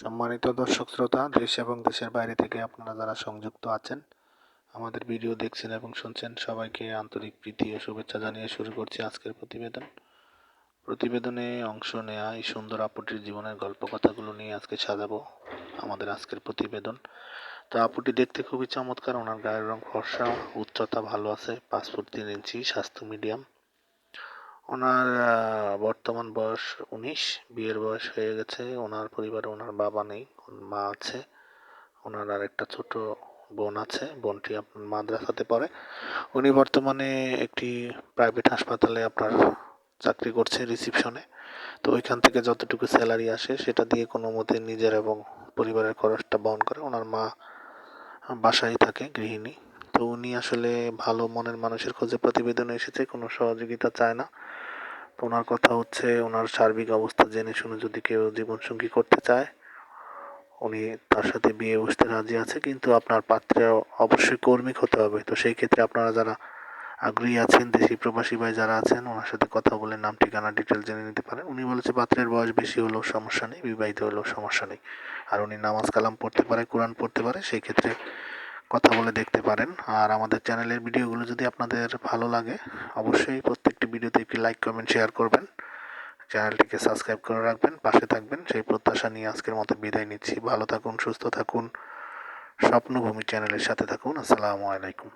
সম্মানিত দর্শক শ্রোতা, দেশ এবং দেশের বাইরে থেকে আপনারা যারা সংযুক্ত আছেন, আমাদের ভিডিও দেখছেন এবং শুনছেন, সবাইকে আন্তরিক প্রীতি ও শুভেচ্ছা জানিয়ে শুরু করছি আজকের প্রতিবেদন। প্রতিবেদনে অংশ নেওয়া এই সুন্দর আপুটির জীবনের গল্প কথাগুলো নিয়ে আজকে সাজাবো আমাদের আজকের প্রতিবেদন। তো আপুটি দেখতে খুবই চমৎকার, ওনার গায়ের রং ফর্সা, উচ্চতা ভালো আছে, পাঁচ ফুট তিন ইঞ্চি, স্বাস্থ্য মিডিয়াম। ওনার বর্তমান বয়স উনিশ, বিয়ের বয়স হয়ে গেছে, ওনার পরিবারে ওনার বাবা নেই মা আছে, ওনার আর একটা ছোট বোন আছে, বোনটি আপনার মাদ্রাসাতে পড়ে। উনি বর্তমানে একটি প্রাইভেট হাসপাতালে আপনার চাকরি করছে রিসিপশনে তো ওইখান থেকে যতটুকু স্যালারি আসে, সেটা দিয়ে কোনো মতে নিজের এবং পরিবারের খরচটা বহন করে। ওনার মা বাসায় থাকে, গৃহিণী। তো উনি আসলে ভালো মনের মানুষের খোঁজে প্রতিবেদনে এসেছে, কোনো সহযোগিতা চায় না। তো ওনার কথা হচ্ছে, ওনার সার্বিক অবস্থা জেনে শুনে যদি কেউ জীবনসঙ্গী করতে চায়, উনি তার সাথে বিয়ে বসতে রাজি আছে, কিন্তু আপনার পাত্রে অবশ্যই কর্মিক হতে হবে। তো সেই ক্ষেত্রে আপনারা যারা আগ্রহী আছেন, দেশি প্রবাসী ভাই যারা আছেন, ওনার সাথে কথা বলে নাম, ঠিকানা ডিটেল জেনে নিতে পারেন। উনি বলেছে, পাত্রের বয়স বেশি হলেও সমস্যা নেই, বিবাহিত হলেও সমস্যা নেই। আর উনি নামাজ কালাম পড়তে পারে, কোরআন পড়তে পারে, সেই ক্ষেত্রে কথা বলে দেখতে পারেন। আর আমাদের চ্যানেলের ভিডিওগুলো যদি আপনাদের ভালো লাগে, অবশ্যই প্রত্যেকটি ভিডিওতে একটি লাইক কমেন্ট শেয়ার করবেন। চ্যানেলটিকে সাবস্ক্রাইব করে রাখবেন, পাশে থাকবেন। সেই প্রত্যাশা নিয়ে আজকের মতো বিদায় নিচ্ছি। ভালো থাকুন, সুস্থ থাকুন। স্বপ্নভূমি চ্যানেলের সাথে থাকুন। আসসালামু আলাইকুম।